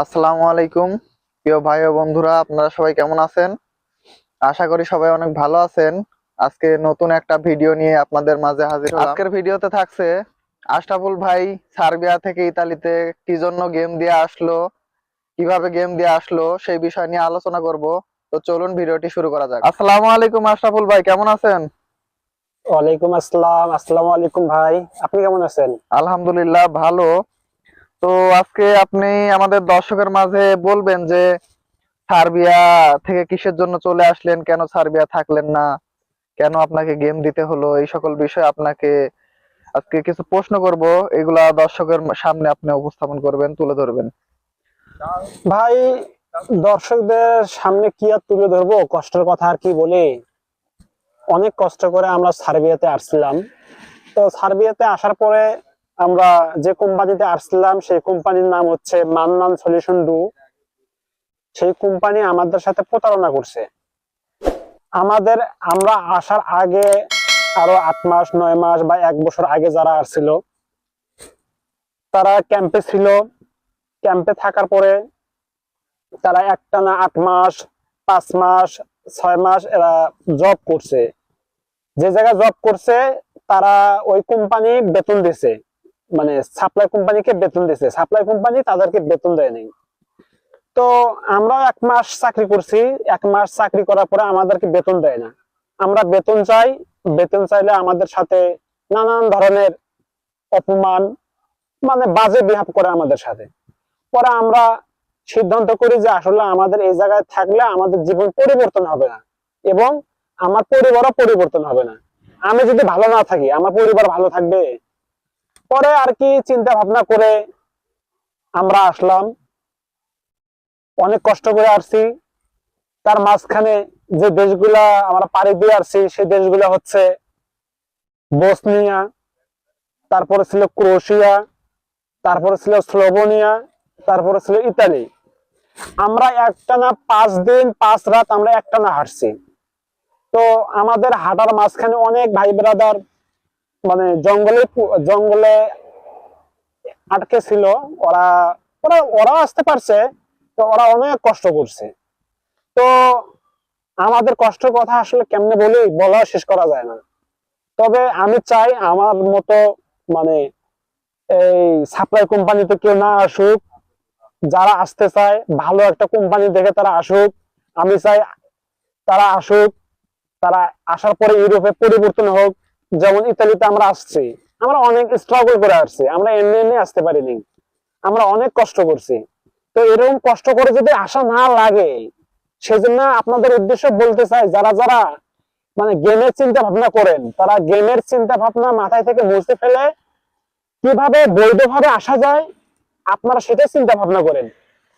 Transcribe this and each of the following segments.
আসসালামু আলাইকুম। প্রিয় ভাই ও বন্ধুরা আপনারা সবাই কেমন আছেন? আশা করি সবাই অনেক ভালো আছেন। আজকে নতুন একটা ভিডিও নিয়ে আপনাদের মাঝে হাজির হলাম। আজকের ভিডিওতে থাকছে আশরাফুল ভাই সার্বিয়া থেকে ইতালিতে কি জন্য গেম দিয়ে আসলো কীভাবে গেম দিয়ে আসলো সেই বিষয় নিয়ে আলোচনা করব। তো চলুন ভিডিওটি শুরু করা যাক। আসসালামু আলাইকুম আশরাফুল ভাই কেমন আছেন? ওয়ালাইকুম আসসালাম আসসালামু আলাইকুম ভাই আপনি কেমন আছেন? আলহামদুলিল্লাহ ভালো। তো আজকে আপনি আমাদের দর্শকের মাঝে বলবেন যে, সার্বিয়া থেকে কিসের জন্য চলে আসলেন? কেন সার্বিয়া থাকলেন না? কেন আপনাকে গেম দিতে হলো? এই সকল বিষয় আপনাকে আজকে কিছু প্রশ্ন করব। এগুলা দর্শকের সামনে আপনি উপস্থাপন করবেন, তুলে ধরবেন। ভাই, দর্শকদের সামনে কি আর তুলে ধরবো? কষ্টের কথা আর কি বলি? অনেক কষ্ট করে আমরা সার্বিয়াতে আসছিলাম তো সার্বিয়াতে আসার পরে আমরা যে কোম্পানিতে আসছিলাম সেই কোম্পানির নাম হচ্ছে মান্নান সলিউশন ডু। সেই কোম্পানি আমাদের সাথে প্রতারণা করছে। আমাদের, আমরা আসার আগে আরও আট মাস, নয় মাস বা এক বছর আগে যারা আসছিল, তারা ক্যাম্পে ছিল। ক্যাম্পে থাকার পরে তারা একটানা আট মাস, পাঁচ মাস, ছয় মাস এরা জব করছে। যে জায়গায় জব করছে, তারা ওই কোম্পানি বেতন দিছে মানে সাপ্লাই কোম্পানিকে বেতন দিছে। সাপ্লাই কোম্পানি তাদেরকে বেতন দেয়নি তো আমরাও এক মাস চাকরি করছি। এক মাস চাকরি করার পরে আমাদেরকে বেতন দেয় না। আমরা বেতন চাই। বেতন চাইলে আমাদের সাথে নানান ধরনের অপমান মানে বাজে বিহাব করে আমাদের সাথে। পরে আমরা সিদ্ধান্ত করি যে আসলে আমাদের এই জায়গায় থাকলে আমাদের জীবন পরিবর্তন হবে না এবং আমার পরিবারও পরিবর্তন হবে না। আমি যদি ভালো না থাকি, আমার পরিবার ভালো থাকবে? পরে আর কি চিন্তা ভাবনা করে আমরা আসলাম। অনেক কষ্ট করে আসছি। তার মাঝখানে যে দেশগুলা আমরা পাড়ি দিয়ে আসছি সেই দেশগুলা হচ্ছে বসনিয়া, তারপরে ছিল ক্রোশিয়া, তারপরে ছিল স্লোভেনিয়া, তারপরে ছিল ইতালি। আমরা একটানা পাঁচ দিন, পাঁচ রাত আমরা একটানা হাঁটছি। তো আমাদের হাঁটার মাঝখানে অনেক ভাই ব্রাদার মানে জঙ্গলে জঙ্গলে আটকে ছিল। ওরা ওরা ওরা আসতে পারছে, তো ওরা অনেক কষ্ট করছে। তো আমাদের কষ্টের কথা আসলে কেমনে বলি বলা শেষ করা যায় না। তবে আমি চাই আমার মতো মানে এই সাপ্লাই কোম্পানিতে কেউ না আসুক, যারা আসতে চায়, ভালো একটা কোম্পানি দেখে তারা আসুক। আমি চাই তারা আসুক, তারা আসার পরে ইউরোপে পরিবর্তন হোক। যেমন ইতালিতে আমরা আসছি, আমরা অনেক স্ট্রাগল করে আসছি, আমরা এমনি এমনি আসতে পারিনি, আমরা অনেক কষ্ট করছি। তো এরকম কষ্ট করে যদি আসা না লাগে, সেজন্য আপনাদের উদ্দেশ্য বলতে চাই, যারা যারা মানে গেমের চিন্তা ভাবনা করেন, তারা গেমের চিন্তা ভাবনা মাথায় থেকে মুছতে ফেলে কীভাবে বৈধভাবে আসা যায়, আপনারা সেটাই চিন্তা ভাবনা করেন।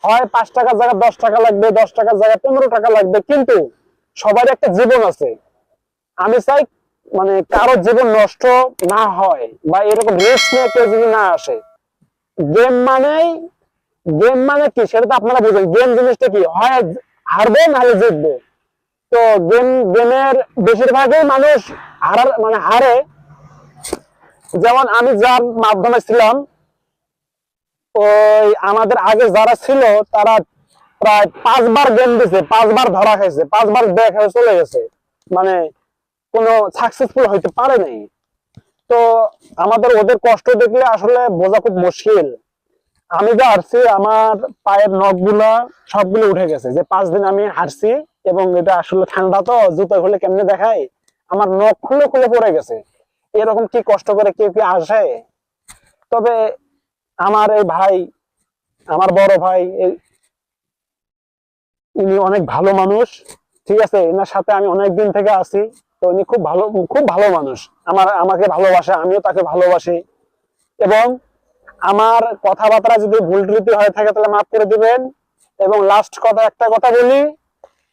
হয় পাঁচ টাকার জায়গায় দশ টাকা লাগবে, দশ টাকার জায়গায় পনেরো টাকা লাগবে, কিন্তু সবার একটা জীবন আছে। আমি চাই মানে কারও জীবন নষ্ট না হয় বা এরকম রিস্ক নিয়ে কেউ যদি না আসে। গেম মানেই গেম মানে কি? সেটা তো আপনারা বুঝেন। গেম জিনিসটা কি? হয় হারবে নাহলে জিতবে। তো গেম গেমের বেশিরভাগই মানুষ হারার মানে হারে। যেমন আমি যার মাধ্যমে ছিলাম, ওই আমাদের আগে যারা ছিল, তারা প্রায় পাঁচবার গেম দিছে, পাঁচবার ধরা খাইছে, পাঁচবার হয়ে চলে গেছে। মানে কোনো সাকসেসফুল হইতে পারে নাই। তো আমাদের ওদের কষ্ট দেখলে আসলে বোঝা খুব মুশকিল। আমি যে হারছি আমার পায়ের নখগুলা সবগুলো উঠে গেছে। যে পাঁচ দিন আমি হারছি এবং এটা আসলে ঠান্ডা তো, জুতো খুলে কেমনে দেখায় আমার নখ খুলে খুলে পড়ে গেছে। এরকম কি কষ্ট করে কেউ কি আসে? তবে আমার এই ভাই, আমার বড় ভাই, এই উনি অনেক ভালো মানুষ। ঠিক আছে, এনার সাথে আমি অনেক দিন থেকে আছি। তো উনি খুব ভালো খুব ভালো মানুষ। আমার, আমাকে ভালোবাসে, আমিও তাকে ভালোবাসি। এবং আমার কথাবার্তা যদি ভুল ত্রুটি হয়ে থাকে, তাহলে মাফ করে দিবেন। এবং লাস্ট কথা, একটা কথা বলি,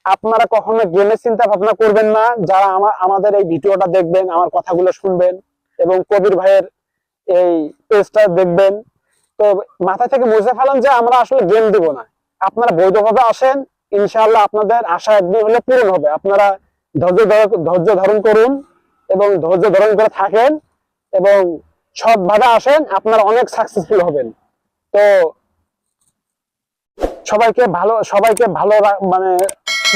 আপনারা কখনো গেমের চিন্তা ভাবনা করবেন না। যারা আমার আমাদের এই ভিডিওটা দেখবেন, আমার কথাগুলো শুনবেন, এবং কবির ভাইয়ের এই পেজটা দেখবেন। তো মাথা থেকে মুছে ফেলান যে আমরা আসলে গেম দিব না। আপনারা বৈধভাবে আসেন, ইনশাআল্লাহ আপনাদের আশা একদিন হলে পূরণ হবে। আপনারা ধৈর্য ধর- ধৈর্য ধারণ করুন এবং ধৈর্য ধারণ করে থাকেন এবং সৎভাবে আসেন, আপনারা অনেক সাকসেসফুল হবেন। তো সবাইকে ভালো সবাইকে ভালো মানে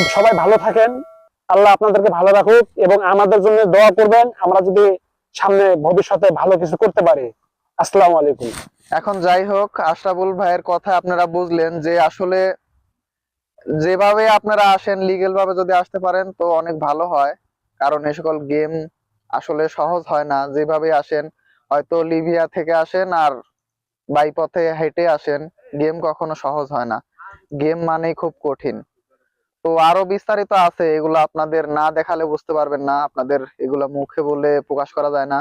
সবাই ভালো থাকেন। আল্লাহ আপনাদেরকে ভালো রাখুক এবং আমাদের জন্য দোয়া করবেন। আমরা যদি সামনে ভবিষ্যতে ভালো কিছু করতে পারি। আসসালামু আলাইকুম। এখন যাই হোক, আশরাফুল ভাইয়ের কথা আপনারা বুঝলেন যে আসলে যেভাবে আপনারা আসেন লিগেল ভাবে যদি আসতে পারেন, তো অনেক ভালো হয়। কারণ এই সকল গেম আসলে সহজ হয় না। যেভাবে আসেন, হয়তো লিবিয়া থেকে আসেন আর বাই পথে হেঁটে আসেন গেম কখনো সহজ হয় না। গেম মানেই খুব কঠিন। তো আরও বিস্তারিত আছে, এগুলো আপনাদের না দেখালে বুঝতে পারবেন না। আপনাদের এগুলা মুখে বলে প্রকাশ করা যায় না।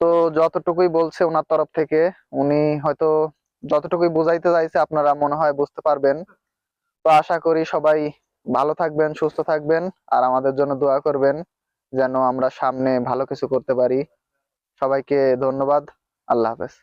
তো যতটুকুই বলছে ওনার তরফ থেকে, উনি হয়তো যতটুকুই বুঝাইতে চাইছে, আপনারা মনে হয় বুঝতে পারবেন। তো আশা করি সবাই ভালো থাকবেন, সুস্থ থাকবেন আর আমাদের জন্য দোয়া করবেন যেন আমরা সামনে ভালো কিছু করতে পারি। সবাইকে ধন্যবাদ। আল্লাহ হাফেজ।